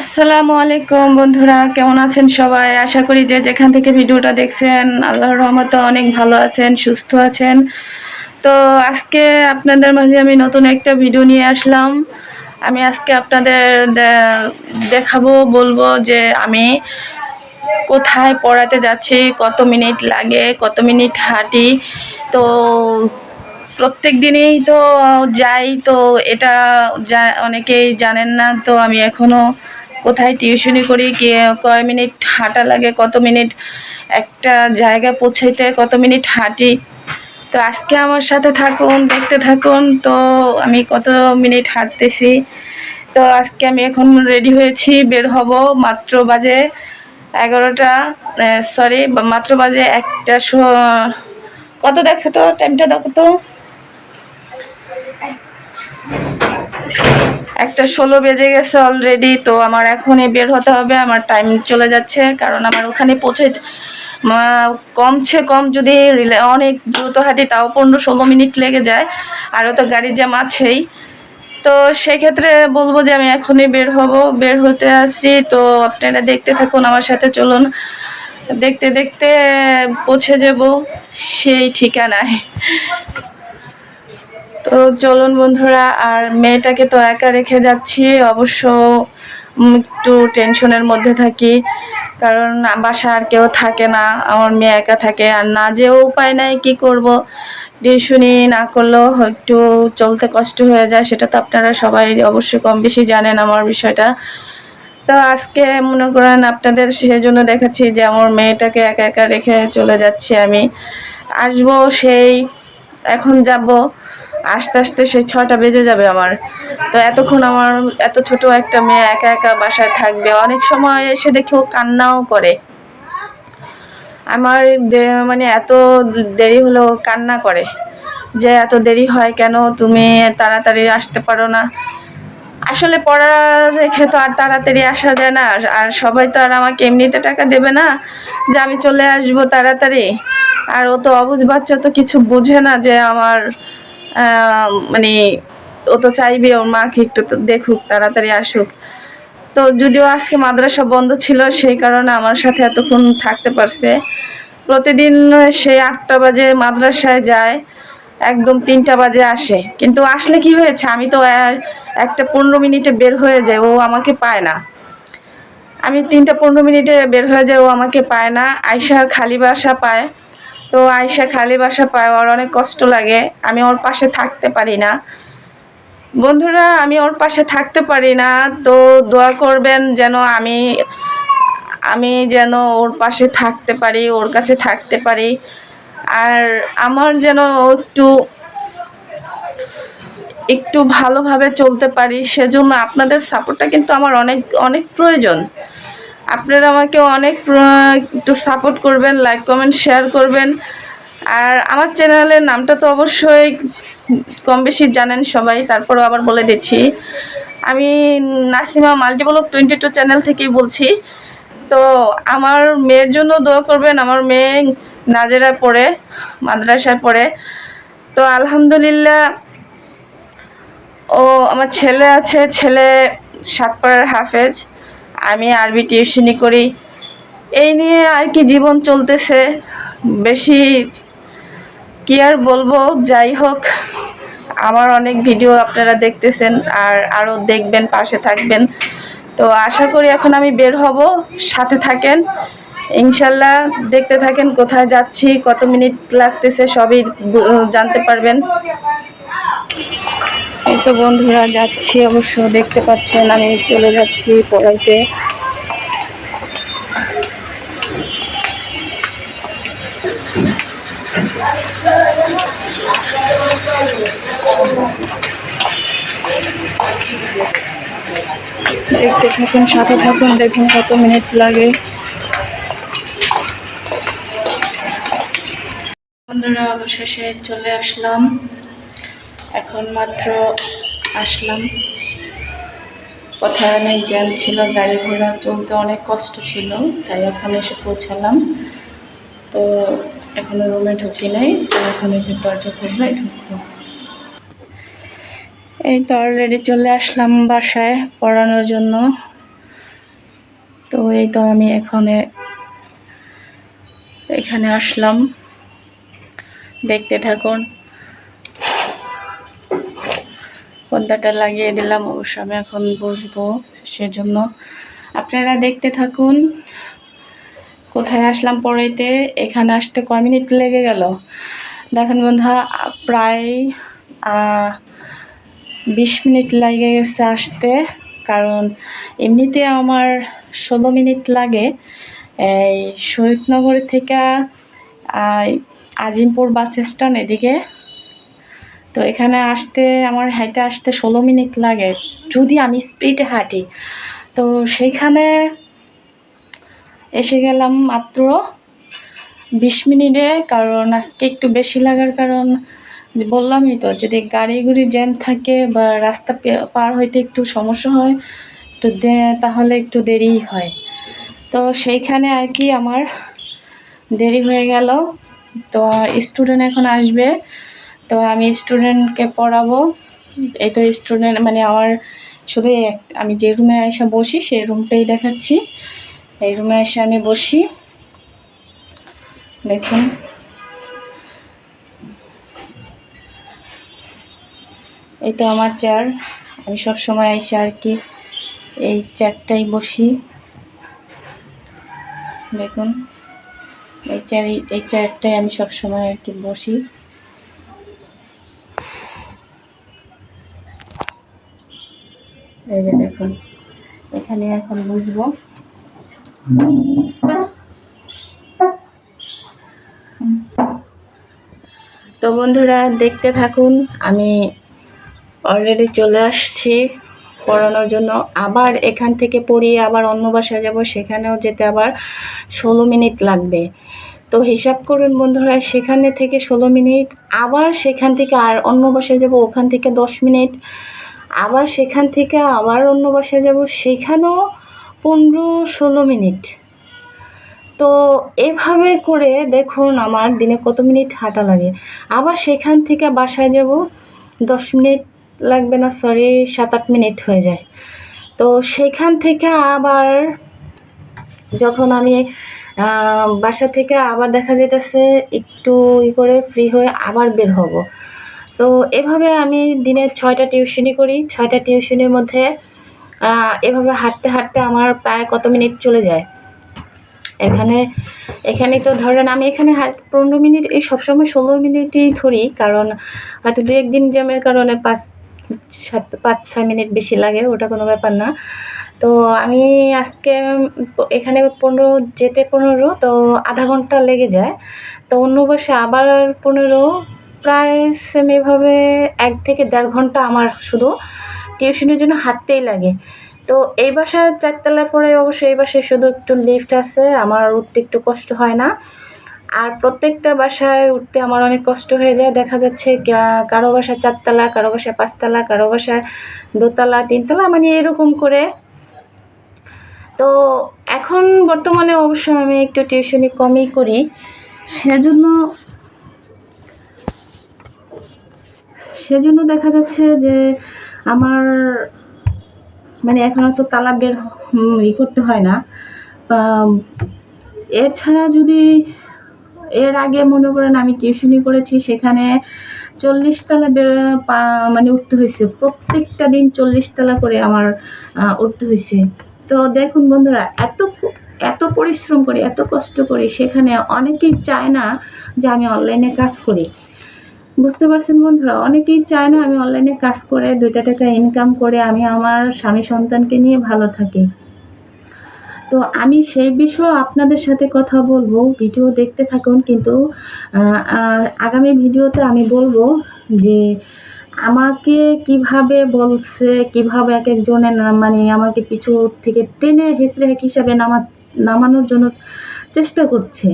আসসালামু আলাইকুম বন্ধুরা, কেমন আছেন সবাই? আশা করি যে যেখান থেকে ভিডিওটা দেখছেন, আল্লাহর রহমতে অনেক ভালো আছেন, সুস্থ আছেন। তো আজকে আপনাদের মাঝে আমি নতুন একটা ভিডিও নিয়ে আসলাম। আমি আজকে আপনাদের দেখাবো, বলব যে আমি কোথায় পড়াতে যাচ্ছি, কত মিনিট লাগে, কত মিনিট হাঁটি। তো প্রত্যেক দিনেই তো যাই, তো এটা অনেকেই জানেন না, তো আমি এখনও কোথায় টিউশনি করি কয় মিনিট হাঁটা লাগে, কত মিনিট একটা জায়গা পৌঁছাইতে কত মিনিট হাঁটি। তো আজকে আমার সাথে থাকুন, দেখতে থাকুন, তো আমি কত মিনিট হাঁটতেছি। তো আজকে আমি এখন রেডি হয়েছি, বের হব মাত্র বাজে এগারোটা সরি মাত্র বাজে একটা কত দেখো তো টাইমটা দেখো তো। একটা ষোলো বেজে গেছে অলরেডি তো আমার এখনই বের হতে হবে, আমার টাইম চলে যাচ্ছে, কারণ আমার ওখানে পৌঁছে কমছে কম যদি অনেক দ্রুত হাঁটি, তাও পনেরো ষোলো মিনিট লেগে যায়, আরও তো গাড়ির জ্যাম আছেই। তো সেক্ষেত্রে বলব যে আমি এখনই বের হব, বের হতে আসছি তো আপনারা দেখতে থাকুন, আমার সাথে চলুন। দেখতে দেখতে পৌঁছে যাব, সেই ঠিকানায়। তো চলুন বন্ধুরা, আর মেয়েটাকে তো একা রেখে যাচ্ছি, অবশ্য একটু টেনশনের মধ্যে থাকি, কারণ বাসা আর কেউ থাকে না, আমার মেয়ে একা থাকে, আর না যেও উপায় নাই কি করব, টিউশনি না করলেও একটু চলতে কষ্ট হয়ে যায়, সেটা তো আপনারা সবাই অবশ্যই কম বেশি জানেন আমার বিষয়টা। তো আজকে মনে করেন আপনাদের সেজন্য দেখাচ্ছি যে আমার মেয়েটাকে একা একা রেখে চলে যাচ্ছি আমি। আসব সেই এখন যাব, আস্তে আস্তে সেই ছটা বেজে যাবে আমার। তো এতক্ষণ আমার এত ছোট একটা মেয়ে একা একা বাসায় থাকবে, অনেক সময় এসে দেখি ও কান্নাও করে। আমার মানে এত দেরি হলো কান্না করে। যে এত দেরি হয় কেন? তুমি তাড়াতাড়ি আসতে পারো না। আসলে পড়া রেখে তো আর তাড়াতাড়ি আসা যায় না, আর- সবাই তো আর আমাকে এমনিতে টাকা দেবে না যে আমি চলে আসব তাড়াতাড়ি। আর ও তো অবুঝ বাচ্চা তো কিছু বোঝে না যে আমার মানে ও তো চাইবে ওর মাকে একটু দেখুক, তাড়াতাড়ি আসুক। তো যদিও আজকে মাদ্রাসা বন্ধ ছিল, সেই কারণে আমার সাথে এতক্ষণ থাকতে পারছে। প্রতিদিন সেই আটটা বাজে মাদ্রাসায় যায়। একদম তিনটা বাজে আসে। কিন্তু আসলে কি হয়েছে, আমি তো একটা পনেরো মিনিটে বের হয়ে যাই ও আমাকে পায় না। আমি তিনটা পনেরো মিনিটে বের হয়ে যাই ও আমাকে পায় না। আয়সা খালি বাসা পায়। তো আয়সা খালি বাসা পায়, ওর অনেক কষ্ট লাগে, আমি ওর পাশে থাকতে পারি না। বন্ধুরা, আমি ওর পাশে থাকতে পারি না, তো দোয়া করবেন যেন আমি আমি যেন ওর পাশে থাকতে পারি, ওর কাছে থাকতে পারি। আর আমার যেন একটু একটু ভালোভাবে চলতে পারি, সেজন্য আপনাদের সাপোর্টটা কিন্তু আমার অনেক অনেক প্রয়োজন। আপনারা আমাকে অনেক একটু সাপোর্ট করবেন, লাইক, কমেন্ট, শেয়ার করবেন। আর আমার চ্যানেলের নামটা তো অবশ্যই কম বেশি জানেন সবাই, তারপরেও আবার বলে দিচ্ছি। আমি Nasima multivlog twenty two channel থেকেই বলছি। তো আমার মেয়ের জন্য দোয়া করবেন, আমার মেয়ে নাজেরা পড়ে, মাদ্রাসায় পড়ে। তো আলহামদুলিল্লাহ, ও আমার ছেলে আছে, ছেলে সাতপাড়ার হাফেজ। আমি আরবি টিউশনি করি। এই নিয়ে আর কি জীবন চলতেছে। বেশি কি আর বলব, যাই হোক, আমার অনেক ভিডিও আপনারা দেখতেছেন আর আরও দেখবেন, পাশে থাকবেন। তো আশা করি এখন আমি বের হব, সাথে থাকেন। ইনশাল্লাহ দেখতে থাকেন কোথায় যাচ্ছি, কত মিনিট লাগতেছে, সবই জানতে পারবেন। এই তো বন্ধুরা যাচ্ছি, অবশ্য দেখতে পাচ্ছেন আমি চলে যাচ্ছি পড়াইতে। দেখতে থাকুন, সাথে থাকুন, দেখুন কত মিনিট লাগে। বন্ধুরা অবশেষে চলে আসলাম। এখন মাত্র আসলাম। কোথায় অনেক জ্যাম ছিল, গাড়ি ঘোড়া চলতে অনেক কষ্ট ছিল, তাই এখন এসে পৌঁছালাম। তো এখনও রুমে ঢুকি নাই, তো এখন যে দরজা খুলবে, ঢুকবো। এই তো অলরেডি চলে আসলাম বাসায় পড়ানোর জন্য। তো এই তো আমি এখানে এখানে আসলাম। দেখতে থাকুন। পর্দাটা লাগিয়ে দিলাম, অবশ্য আমি এখন বসবো সেজন্য। আপনারা দেখতে থাকুন। কোথায় আসলাম পরেতে এখানে আসতে কয় মিনিট লেগে গেল? দেখেন বন্ধুরা, প্রায় বিশ মিনিট লাগে গেছে আসতে, কারণ এমনিতে আমার ষোলো মিনিট লাগে। এই শহীদনগর থেকে আজিমপুর বাস স্ট্যান্ড এদিকে। তো এখানে আসতে, আমার হাইটে আসতে ষোলো মিনিট লাগে। যদি আমি স্পিডে হাঁটি। তো সেইখানে এসে গেলাম মাত্র বিশ মিনিটে, কারণ আজকে একটু বেশি লাগার কারণ বললামই তো, যদি গাড়ি গুড়ি জ্যাম থাকে বা রাস্তা পার হইতে একটু সমস্যা হয়, তো তাহলে একটু দেরি হয়। তো সেইখানে আর কি আমার দেরি হয়ে গেল। তো স্টুডেন্ট এখন আসবে। তো আমি স্টুডেন্টকে পড়াবো। এই তো স্টুডেন্ট মানে আমার শুধু আমি যে রুমে এসে বসি, সেই রুমটাই দেখাচ্ছি। এই রুমে এসে আমি বসি। দেখুন। এই তো আমার চেয়ার আমি সব সময় এসে আর কি এই চেয়ারটাই বসি। দেখুন। এই চেয়ার এই চেয়ারটাই আমি সব সময় আর কি বসি। এই যে দেখুন, এখানে এখন বসবো। তো বন্ধুরা, দেখতে থাকুন, আমি অলরেডি চলে আসছি। পড়ানোর জন্য। আবার এখান থেকে পড়িয়ে আবার অন্য বাসায় যাব, সেখানেও যেতে আবার ষোলো মিনিট লাগবে। তো হিসাব করুন বন্ধুরা, সেখানে থেকে ষোলো মিনিট, আবার সেখান থেকে আর অন্য বাসায় যাব, ওখান থেকে দশ মিনিট। আবার সেখান থেকে আবার অন্য বাসায় যাব, সেখানেও পনেরো ষোলো মিনিট। তো এভাবে করে দেখুন আমার দিনে কত মিনিট হাঁটা লাগে। আবার সেখান থেকে বাসায় যাব, দশ মিনিট লাগবে না সরি সাত আট মিনিট হয়ে যায়। তো সেখান থেকে আবার যখন আমি বাসা থেকে আবার দেখা যেতেছে একটু ই করে ফ্রি হয়ে আবার বের হব। তো এভাবে আমি দিনে ছয়টা টিউশনি করি। ছয়টা টিউশনির মধ্যে এভাবে হাঁটতে হাঁটতে আমার প্রায় কত মিনিট চলে যায়। এখানে এখানে তো ধরেন আমি এখানে পনেরো মিনিট, এই সবসময় ষোলো মিনিটই ধরি। কারণ হয়তো দু একদিন জ্যামের কারণে পাঁচ সাত, পাঁচ, ছয় মিনিট বেশি লাগে, ওটা কোনো ব্যাপার না। তো আমি আজকে, এখানে পনেরো, যেতে পনেরো, তো আধা ঘণ্টা লেগে যায়। তো অন্য বসে আবার পনেরো, প্রায় সেম এভাবে এক থেকে দেড় ঘণ্টা আমার শুধু টিউশনের জন্য হাঁটতেই লাগে। তো এই বাসায় চারতলা পরে অবশ্যই এই বাসায় শুধু একটু লিফট আছে, আমার উঠতে একটু কষ্ট হয় না। আর প্রত্যেকটা বাসায় উঠতে আমার অনেক কষ্ট হয়ে যায়। দেখা যাচ্ছে কারও বাসায় চারতলা, কারও বাসায় পাঁচতলা, কারও বাসায় দোতলা, তিনতলা মানে এরকম করে। তো এখন বর্তমানে অবশ্য আমি একটু টিউশনি কমই করি। সেজন্য সেজন্য দেখা যাচ্ছে যে আমার মানে এখন তো তালা বের ই করতে হয় না। এছাড়া যদি এর আগে মনে করেন আমি টিউশনি করেছি, সেখানে চল্লিশ তলা মানে উঠতে হয়েছে প্রত্যেকটা দিন চল্লিশ তলা করে আমার উঠতে হয়েছে তো দেখুন বন্ধুরা, এত এত পরিশ্রম করি, এত কষ্ট করি সেখানে অনেকেই চায় না যে আমি অনলাইনে কাজ করি। বুঝতে পারছেন বন্ধুরা, অনেকেই চায় না আমি অনলাইনে কাজ করে, দুইটা টাকা ইনকাম করে আমি আমার স্বামী সন্তানকে নিয়ে ভালো থাকি। তো আমি সেই বিষয়ে আপনাদের সাথে কথা বলব, ভিডিও দেখতে থাকুন। কিন্তু আগামী ভিডিওতে আমি বলব যে আমাকে কীভাবে বলছে, কীভাবে এক একজনের নাম মানে আমাকে পিছু থেকে টেনে হেক হিসাবে নামা, নামানোর জন্য চেষ্টা করছে।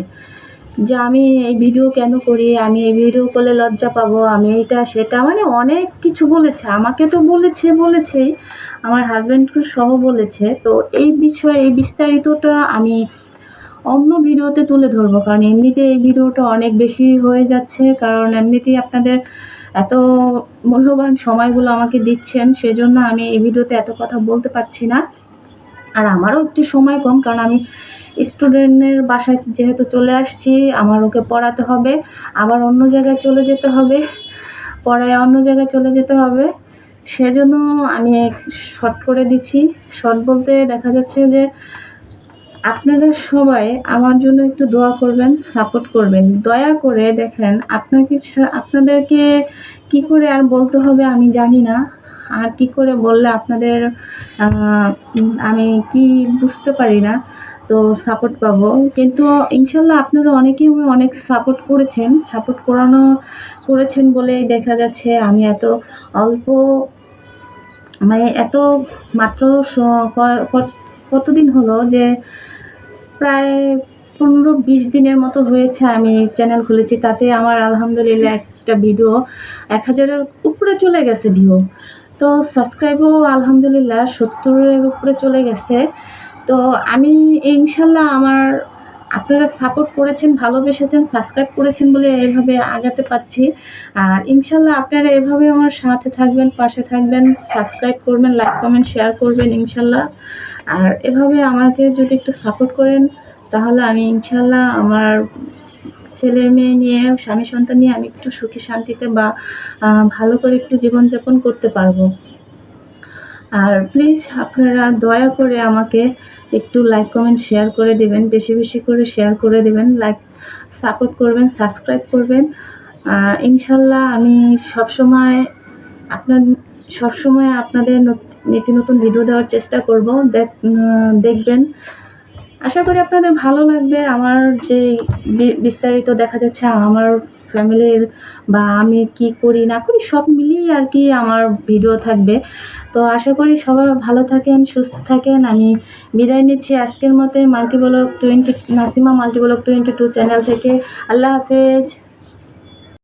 যে আমি এই ভিডিও কেন করি? আমি এই ভিডিও করলে লজ্জা পাবো? আমি এটা সেটা মানে অনেক কিছু বলেছে। আমাকে তো বলেছে, বলেছেই। আমার হাজব্যান্ডকে সহ বলেছে। তো এই বিষয়ে, এই বিস্তারিতটা আমি অন্য ভিডিওতে তুলে ধরবো। কারণ এমনিতে এই ভিডিওটা অনেক বেশি হয়ে যাচ্ছে। কারণ এমনিতেই আপনাদের এত মূল্যবান সময়গুলো আমাকে দিচ্ছেন, সেজন্য আমি এই ভিডিওতে এত কথা বলতে পারছি না। আর আমারও একটু সময় কম, কারণ আমি স্টুডেন্টের বাসায় যেহেতু চলে আসছি, আমার ওকে পড়াতে হবে, আবার অন্য জায়গায় চলে যেতে হবে, পড়ায় অন্য জায়গায় চলে যেতে হবে। সেজন্য আমি শর্ট করে দিচ্ছি। শর্ট বলতে দেখা যাচ্ছে যে আপনারা সবাই আমার জন্য একটু দোয়া করবেন, সাপোর্ট করবেন। দয়া করে দেখেন আপনাকে আপনাদেরকে কি করে আর বলতে হবে আমি জানি না। আর কি করে বললে আপনাদের আমি কি বুঝতে পারি না, তো সাপোর্ট পাবো। কিন্তু ইনশাল্লাহ আপনারা অনেকেই অনেক সাপোর্ট করেছেন। সাপোর্ট করানো, করেছেন বলেই দেখা যাচ্ছে আমি এত অল্প মানে এত মাত্র কতদিন হলো যে প্রায় পনেরো বিশ দিনের মতো হয়েছে আমি চ্যানেল খুলেছি। তাতে আমার আলহামদুলিল্লাহ একটা ভিডিও এক হাজারের উপরে চলে গেছে ভিউ তো সাবস্ক্রাইবও আলহামদুলিল্লাহ সত্তরের উপরে চলে গেছে। তো আমি ইনশাল্লাহ আমার আপনারা সাপোর্ট করেছেন, ভালোবেসেছেন সাবস্ক্রাইব করেছেন বলে এভাবে আগাতে পারছি। আর ইনশাল্লাহ আপনারা এভাবে আমার সাথে থাকবেন, পাশে থাকবেন সাবস্ক্রাইব করবেন লাইক কমেন্ট শেয়ার করবেন ইনশাল্লাহ। আর এভাবে আমাকে যদি একটু সাপোর্ট করেন, তাহলে আমি ইনশাল্লাহ আমার ছেলে মেয়ে নিয়ে, স্বামী সন্তান নিয়ে আমি একটু সুখী শান্তিতে বা ভালো করে একটু জীবনযাপন করতে পারব। আর প্লিজ আপনারা দয়া করে আমাকে একটু লাইক কমেন্ট শেয়ার করে দেবেন, বেশি বেশি করে শেয়ার করে দেবেন লাইক সাপোর্ট করবেন সাবস্ক্রাইব করবেন। ইনশাল্লাহ আমি সবসময় আপনার, সবসময় আপনাদের নত- নতুন ভিডিও দেওয়ার চেষ্টা করব। দেখ দেখবেন আশা করি আপনাদের ভালো লাগবে। আমার যে বিস্তারিত দেখা যাচ্ছে, আমার ফ্যামিলির বা আমি কি করি, না করি, সব মিলিয়ে আর কি আমার ভিডিও থাকবে। তো আশা করি সবাই ভালো থাকেন, সুস্থ থাকেন। আমি বিদায় নিচ্ছি আজকের মতে multivlog twenty, Nasima multivlog twenty two channel থেকে। আল্লাহ হাফেজ।